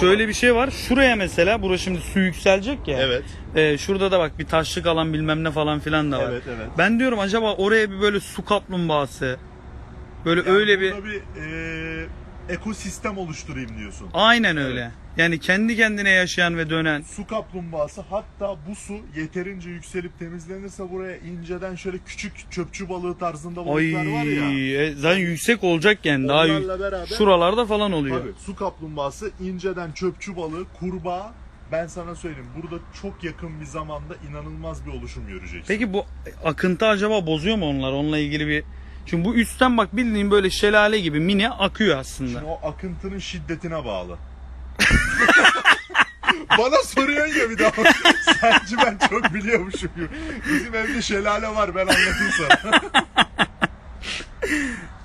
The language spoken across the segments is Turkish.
şöyle bir şey var. Şuraya mesela burası şimdi su yükselecek ya. Evet. Ee, şurada da bak bir taşlık alan bilmem ne falan filan da var. Evet, evet. Ben diyorum acaba oraya bir böyle su kaplumbağası böyle öyle bir Burada bir e, ekosistem oluşturayım diyorsun. aynen öyle. Yani kendi kendine yaşayan ve dönen. Su kaplumbağası hatta bu su yeterince yükselip temizlenirse buraya inceden şöyle küçük çöpçü balığı tarzında Ay balıklar var ya. e, zaten yüksek olacak yani daha yük- beraber- şuralarda falan oluyor. Tabii su kaplumbağası inceden çöpçü balığı, kurbağa ben sana söyleyeyim burada çok yakın bir zamanda inanılmaz bir oluşum göreceksin. Peki bu akıntı acaba bozuyor mu onlar? Onunla ilgili bir çünkü bu üstten bak bildiğin böyle şelale gibi mini akıyor aslında. Şimdi o akıntının şiddetine bağlı. Bana soruyorsun ya bir daha. Sanki ben çok biliyormuşum gibi. Bizim evde şelale var ben anlatayım sana.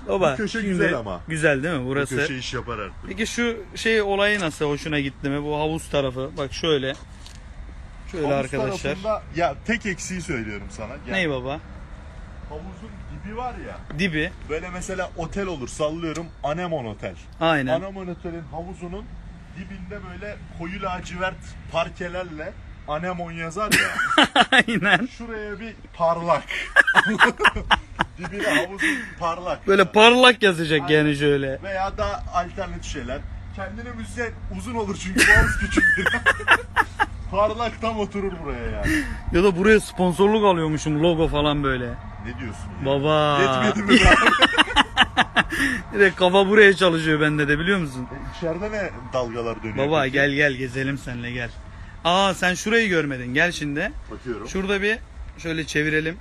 Baba, bu köşe güzel ama. Güzel değil mi Bu burası? köşe iş yapar artık. Peki şu şey olayı nasıl hoşuna gitti mi? Bu havuz tarafı. Bak şöyle. Şöyle Havuz arkadaşlar. tarafında ya tek eksiği söylüyorum sana. Yani Ney baba? Havuzun dibi var ya. Dibi. Böyle mesela otel olur sallıyorum Anemon Otel. Aynen. Anemon Otel'in havuzunun dibinde böyle koyu lacivert parkelerle Anemon yazar ya. Aynen. Şuraya bir parlak. Dibine havuzun parlak. Böyle parlak yazacak Aynen. yani şöyle. Veya da alternatif şeyler. Kendini müze uzun olur çünkü havuz küçüktür. parlak tam oturur buraya yani. Ya da buraya sponsorluk alıyormuşum logo falan böyle. Ne diyorsun ya? Baba. Yetmedi mi? Direkt kafa buraya çalışıyor bende de biliyor musun? E, İçeride ne dalgalar dönüyor? Baba peki? gel gel gezelim seninle gel. Aa sen şurayı görmedin. Gel şimdi. Bakıyorum. Şurada bir şöyle çevirelim.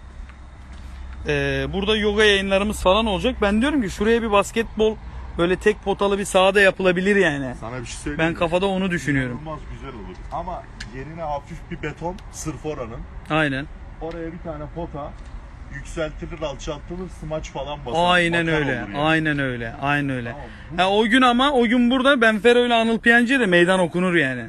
Ee, burada yoga yayınlarımız falan olacak. Ben diyorum ki şuraya bir basketbol böyle tek potalı bir sahada yapılabilir yani. Sana bir şey söyleyeyim Ben mi? kafada onu düşünüyorum. İnanılmaz güzel olur. Ama yerine hafif bir beton sırf oranın. Aynen. Oraya bir tane pota yükseltilir alçaltılır smaç falan basar. Aynen öyle. yani. Aynen öyle. Aynen öyle. Tamam, bu- Ha, o gün ama o gün burada Benfero ile Anıl Piyancı'ya da meydan okunur yani.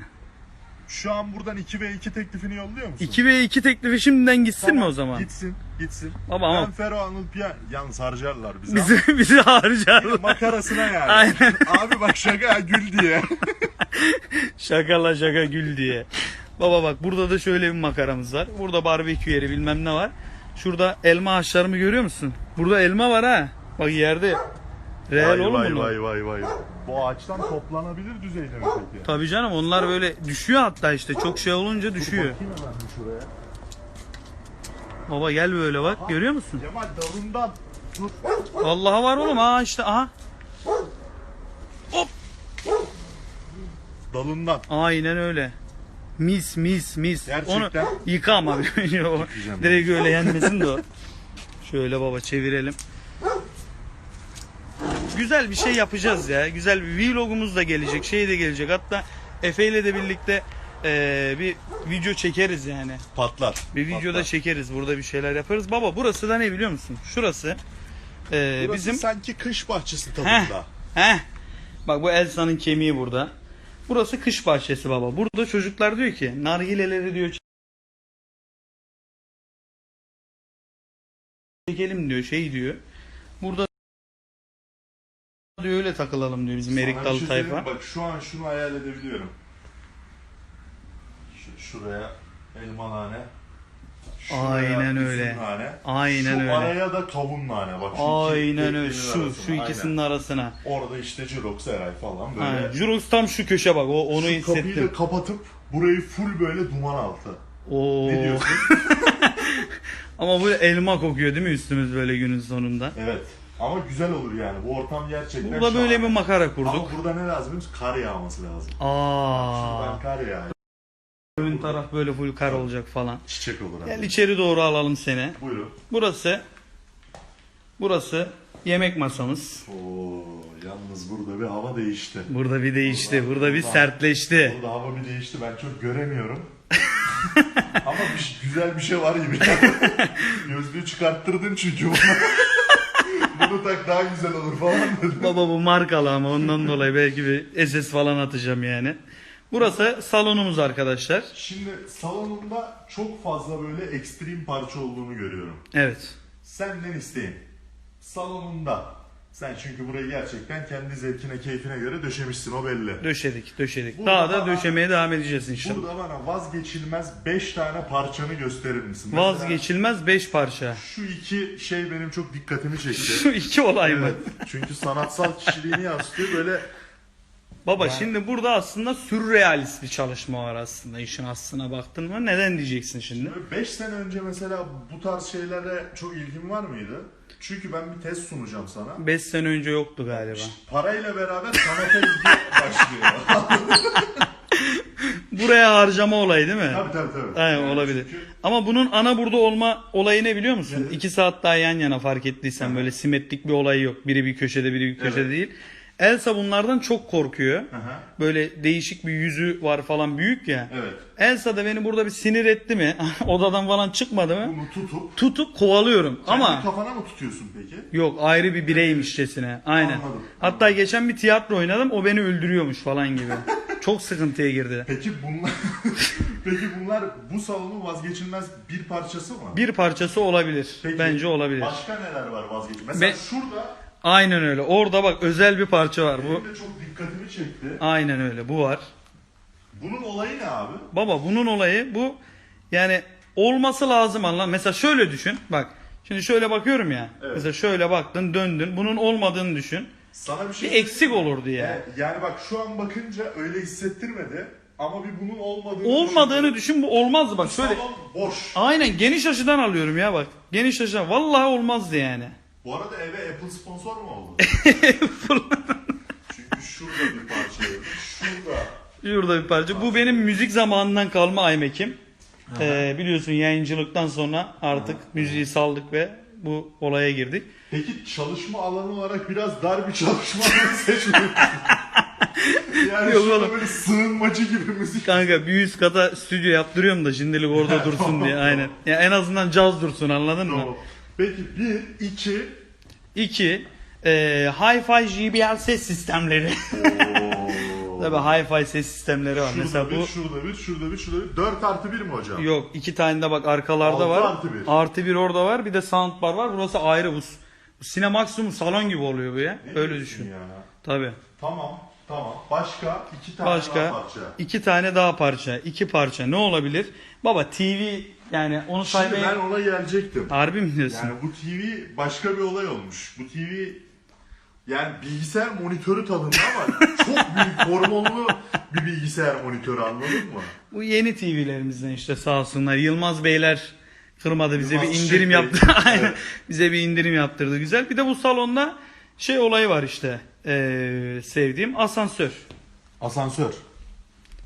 Şu an buradan 2 ve 2 teklifini yolluyor musun? 2 ve 2 teklifi şimdiden gitsin mi Tamam, o zaman? Gitsin, gitsin. Baba ama- Ben Fero Anıl Piyan, yalnız harcarlar bizi. Bizi, bizi harcar. ama makarasına yani. Aynen. Abi bak şaka gül diye. Şakala şaka gül diye. Baba bak burada da şöyle bir makaramız var. Burada barbekü yeri bilmem ne var. Şurada elma ağaçlarımı görüyor musun? Burada elma var ha. Bak yerde. Vay oğlum vay bunlar. vay vay vay. Bu ağaçtan toplanabilir düzeyde mi peki? Tabii canım onlar böyle düşüyor hatta işte çok şey olunca düşüyor. Bakayım hemen bir şuraya. Baba gel böyle bak görüyor musun? Cemal dalından dur. Vallahi var oğlum ha işte aha. Dalından. Aynen öyle. Mis mis mis. Gerçekten. Onu yıka ama. Direkt öyle yenmesin de o. Şöyle baba çevirelim. Güzel bir şey yapacağız ya. Güzel bir vlogumuz da gelecek. Şey de gelecek. Hatta Efe ile de birlikte eee, bir video çekeriz yani. Patlar. Bir videoda Patlar. çekeriz. Burada bir şeyler yaparız. Baba burası da ne biliyor musun? Şurası. eee, Burası bizim sanki kış bahçesi Heh. tadında. Heh. Bak bu Elsa'nın kemiği burada. Burası kış bahçesi baba. Burada çocuklar diyor ki nargileleri diyor çekelim diyor şey diyor. Burada diyor öyle takılalım diyor bizim Erik Dalı şey tayfa. Bak şu an şunu hayal edebiliyorum. Şu, şuraya elma Aynen öyle. Nane. Aynen şu öyle. araya da kavun nane. Bak şu Aynen öyle. Şu arasına. şu Aynen. ikisinin arasına. Orada işte Jirox Eray falan böyle. Ha, Jurox tam şu köşe bak. O onu şu kapıyı da hissettim. kapatıp burayı full böyle duman altı. Oo. Ne diyorsun? Ama böyle elma kokuyor değil mi üstümüz böyle günün sonunda? evet. Ama güzel olur yani. Bu ortam gerçekten Burada böyle bir makara Ama kurduk. burada ne lazım? Kar yağması lazım. Aa. Şuradan kar yağıyor. Ön taraf böyle full kar olacak falan. Çiçek olur. Gel hani. içeri doğru alalım seni. Buyurun. Burası burası yemek masamız. Oo, yalnız burada bir hava değişti. Burada bir değişti. Burada- Burada bir burada- sertleşti. Burada hava bir değişti. Ben çok göremiyorum. Ama bir, şey- güzel bir şey var gibi. Gözlüğü çıkarttırdın çünkü. Bunu tak daha güzel olur falan dedim. Baba bu markalı ama ondan dolayı belki bir SS falan atacağım yani. Burası salonumuz arkadaşlar. Şimdi salonunda çok fazla böyle ekstrem parça olduğunu görüyorum. Evet. Senden isteğim. Salonunda Sen çünkü burayı gerçekten kendi zevkine, keyfine göre döşemişsin o belli. Döşedik döşedik. Burada Daha da bana- döşemeye devam edeceğiz inşallah. Burada bana vazgeçilmez 5 tane parçanı gösterir misin? Mesela Vazgeçilmez 5 parça. Şu iki şey benim çok dikkatimi çekti. Şu iki olay mı? evet. Çünkü sanatsal kişiliğini yansıtıyor. Böyle Baba şimdi burada aslında sürrealist bir çalışma var aslında işin aslına baktın mı? Neden diyeceksin şimdi? 5 sene önce mesela bu tarz şeylere çok ilgin var mıydı? Çünkü ben bir test sunacağım sana. 5 sene önce yoktu galiba. Parayla beraber sanata ilgi başlıyor. Buraya harcama olayı değil mi? tabii tabii tabii. Aynen Evet, olabilir. çünkü- Ama bunun ana burada olma olayı ne biliyor musun? Nedir? 2 saat daha yan yana fark ettiysen böyle simetrik bir olayı yok. Biri bir köşede biri bir köşede Evet. değil. Elsa bunlardan çok korkuyor. Aha. Böyle değişik bir yüzü var falan büyük ya. Evet. Elsa da beni burada bir sinir etti mi? Odadan falan çıkmadı mı? Bunu tutup Tutup kovalıyorum. kendi Ama kafana mı tutuyorsun peki? Yok ayrı bir bireymişçesine. Aynen. Anladım. Hatta geçen bir tiyatro oynadım o beni öldürüyormuş falan gibi. Çok sıkıntıya girdi. Peki bunlar Peki bunlar bu salonun vazgeçilmez bir parçası mı? Bir parçası olabilir. Peki, Bence olabilir. Başka neler var vazgeçilmez? Mesela şurada Aynen öyle. Orada bak özel bir parça var bu. benim de çok dikkatimi çekti. Aynen öyle. Bu var. Bunun olayı ne abi? Baba bunun olayı bu. Yani olması lazım anlam. Mesela şöyle düşün. Bak. Şimdi şöyle bakıyorum ya. Evet. Mesela şöyle baktın, döndün. Bunun olmadığını düşün. Sana bir şey Bir eksik olurdu ya. E, Yani bak şu an bakınca öyle hissettirmedi ama bir bunun olmadığını Olmadığını düşün. düşün bu olmazdı bak şöyle. Salon boş. Aynen geniş açıdan alıyorum ya bak. Geniş açıdan. Vallahi olmazdı yani. Bu arada eve Apple sponsor mu oldu? Çünkü şurada bir parça. Şurada. Şurada bir parça. Bu benim müzik zamanından kalma iMac'im. Ee, biliyorsun yayıncılıktan sonra artık müziği saldık ve bu olaya girdik. Peki çalışma alanı olarak biraz dar bir çalışma alanı seçmiyorsun. yani Yok şurada oğlum. böyle sığınmacı gibi müzik. Kanka bir üst kata stüdyo yaptırıyorum da şimdilik orada dursun diye aynen. Ya en azından caz dursun anladın mı? Tamam. Peki bir, iki. İki, e, Hi-Fi JBL ses sistemleri. Tabii Hi-Fi ses sistemleri var. Şurada Mesela bir, bu şurada bir, şurada bir, şurada bir. Dört artı bir mi hocam? yok iki tane de bak arkalarda Altı var. artı bir. Artı bir orada var. Bir de soundbar var. Burası ayrı bu. bu Sinemaksimum salon gibi oluyor bu ya. Ne Öyle diyorsun düşün. Ya. Tabii. Tamam, tamam. Başka iki tane Başka daha parça. iki tane daha parça. iki parça ne olabilir? Baba TV yani onu Şimdi ben ona gelecektim. Harbi mi diyorsun? Yani bu TV başka bir olay olmuş. Bu TV yani bilgisayar monitörü tadında ama çok büyük hormonlu bir bilgisayar monitörü anladın mı? Bu yeni TV'lerimizden işte sağ olsunlar. Yılmaz Beyler kırmadı bize bir Çiçek indirim yaptı. Aynen. Bize bir indirim yaptırdı güzel. Bir de bu salonda şey olayı var işte. Ee, sevdiğim asansör. Asansör.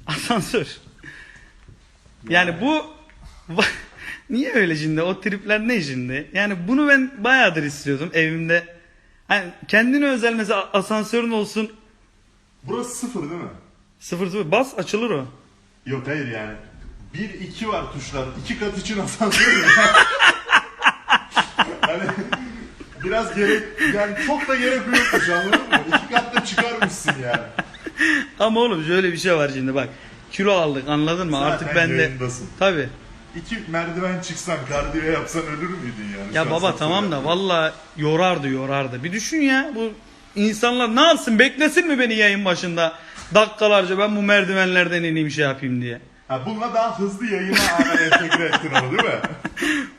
Asansör. Yani bu niye öyle şimdi? O tripler ne şimdi? Yani bunu ben bayağıdır istiyordum evimde. Hani kendine özel mesela asansörün olsun Burası sıfır değil mi? sıfır sıfır bas açılır o. Yok hayır yani. Bir iki var tuşlar. İki kat için asansör. hani biraz gerek yani çok da gerek yokmuş anladın mı? İki katta çıkarmışsın yani. Ama oğlum şöyle bir şey var şimdi bak. Kilo aldık anladın mı? Zaten Artık ben de yayındasın. tabi. İki merdiven çıksan kardiyo yapsan ölür müydün yani? Ya Şu baba tamam da valla yorardı yorardı. Bir düşün ya bu insanlar ne yapsın beklesin mi beni yayın başında dakikalarca ben bu merdivenlerden ineyim şey yapayım diye. Ha, bununla daha hızlı yayına entegre ettin onu değil mi?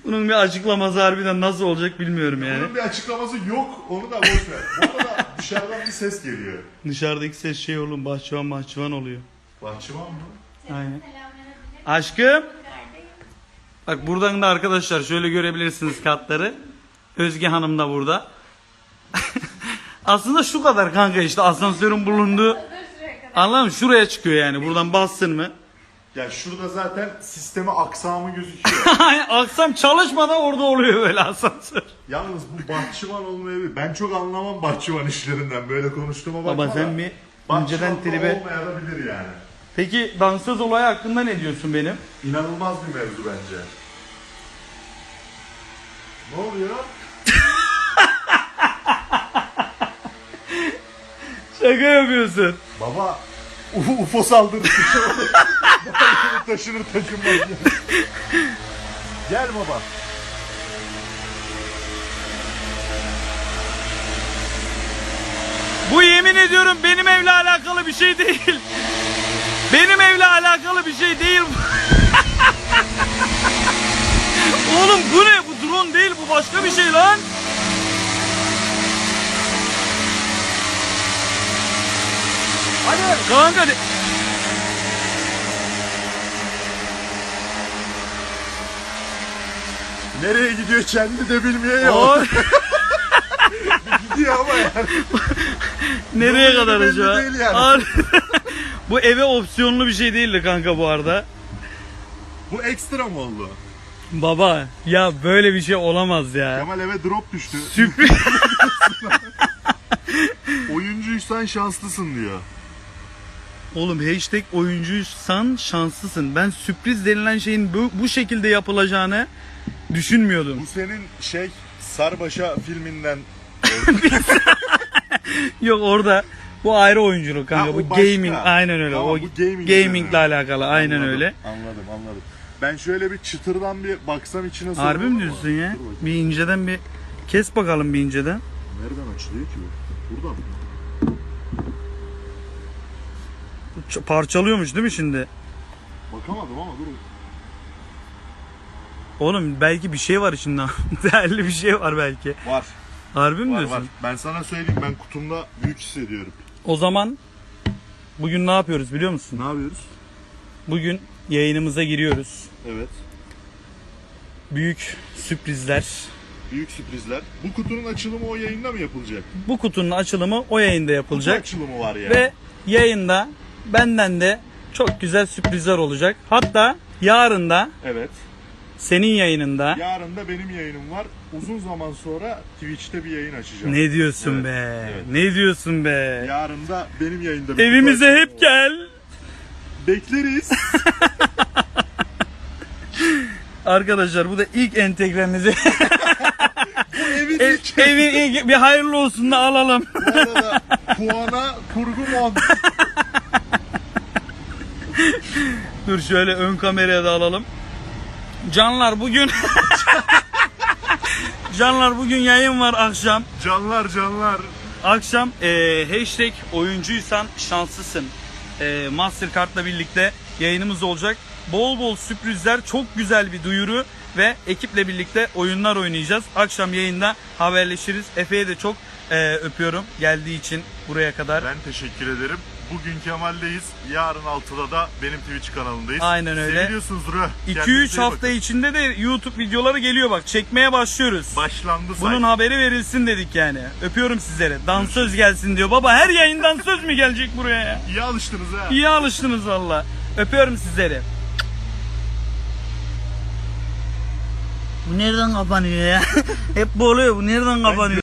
Bunun bir açıklaması harbiden nasıl olacak bilmiyorum yani. Bunun bir açıklaması yok. Onu da boş ver. Bu arada dışarıdan bir ses geliyor. Dışarıdaki ses şey oğlum bahçıvan bahçıvan oluyor. Bahçıvan mı? Aynen. Aşkım. Bak buradan da arkadaşlar şöyle görebilirsiniz katları. Özge Hanım da burada. Aslında şu kadar kanka işte asansörün bulunduğu. Anladın mı? Şuraya çıkıyor yani. Buradan bassın mı? Ya şurada zaten sisteme aksamı gözüküyor. Aksam çalışmadan orada oluyor böyle asansör. Yalnız bu bahçıvan olmayabilir. Ben çok anlamam bahçıvan işlerinden. Böyle konuştuğuma bakma Baba sen bir Bahçıvan önceden da tribe... olmayabilir yani. Peki dansöz olayı hakkında ne diyorsun benim? İnanılmaz bir mevzu bence. Ne oluyor? Şaka yapıyorsun. Baba UFO, UFO saldırısı. Taşınır taşınmaz. Gel baba. Bu yemin ediyorum benim evle alakalı bir şey değil. Benim evle alakalı bir şey değil. Oğlum bu ne? Bu drone değil bu başka bir şey lan. Hadi. Kanka de- Nereye gidiyor kendi de bilmiyor ya. O- Gidiyor ama yani. nereye kadar belli acaba? değil yani. Bu eve opsiyonlu bir şey değildi kanka bu arada. Bu ekstra mı oldu? Baba ya böyle bir şey olamaz ya. Kemal eve drop düştü. Sürpriz. Oyuncuysan şanslısın diyor. Oğlum hashtag oyuncuysan şanslısın. Ben sürpriz denilen şeyin bu, bu şekilde yapılacağını düşünmüyordum. Bu senin şey Sarbaşa filminden Yok orada bu ayrı oyunculuk kanka. Ha, o bu başka. gaming aynen öyle. Tamam, o bu gaming gamingle alakalı aynen Anladım, öyle. Anladım anladım. Ben şöyle bir çıtırdan bir baksam içine Harbi mi diyorsun ya? Bir inceden bir kes bakalım bir inceden. Nereden açılıyor ki bu? Buradan mı? Parçalıyormuş değil mi şimdi? Bakamadım ama dur. Oğlum belki bir şey var içinde. Değerli bir şey var belki. Var. Harbi mi Var diyorsun? var. Ben sana söyleyeyim ben kutumda büyük hissediyorum. O zaman bugün ne yapıyoruz biliyor musun? Ne yapıyoruz? Bugün yayınımıza giriyoruz. Evet. Büyük sürprizler. Büyük sürprizler. Bu kutunun açılımı o yayında mı yapılacak? Bu kutunun açılımı o yayında Kutu yapılacak. açılımı var yani. Ve yayında benden de çok güzel sürprizler olacak. Hatta yarın da Evet. senin yayınında Yarın da benim yayınım var. Uzun zaman sonra Twitch'te bir yayın açacağım. ne diyorsun Evet, be? evet. Ne diyorsun be? Yarın da benim yayında bir Evimize kutu açılımı hep var. gel. Bekleriz. Arkadaşlar bu da ilk entegremizi. Evin Ev- ilk. evin ilk bir hayırlı olsun da alalım. Bu arada puana kurgu mont. Dur şöyle ön kameraya da alalım. Canlar bugün Canlar bugün yayın var akşam. Canlar canlar. Akşam e, hashtag oyuncuysan şanslısın. E, Mastercard'la birlikte yayınımız olacak. Bol bol sürprizler, çok güzel bir duyuru ve ekiple birlikte oyunlar oynayacağız. Akşam yayında haberleşiriz. Efe'ye de çok e, öpüyorum geldiği için buraya kadar. Ben teşekkür ederim. Bugün Kemal'deyiz. Yarın 6'da da benim Twitch kanalındayız. Aynen öyle. Seviliyorsunuzdur ha. 2-3 Kendinize iyi hafta bakın. içinde de YouTube videoları geliyor bak. Çekmeye başlıyoruz. Başlandı say. Bunun haberi verilsin dedik yani. Öpüyorum sizleri. Dansöz gelsin diyor. Baba her yayından söz mü gelecek buraya ya? İyi alıştınız ha. İyi alıştınız valla. Öpüyorum sizleri. Bu nereden kapanıyor ya? Hep bu oluyor. Bu nereden kapanıyor?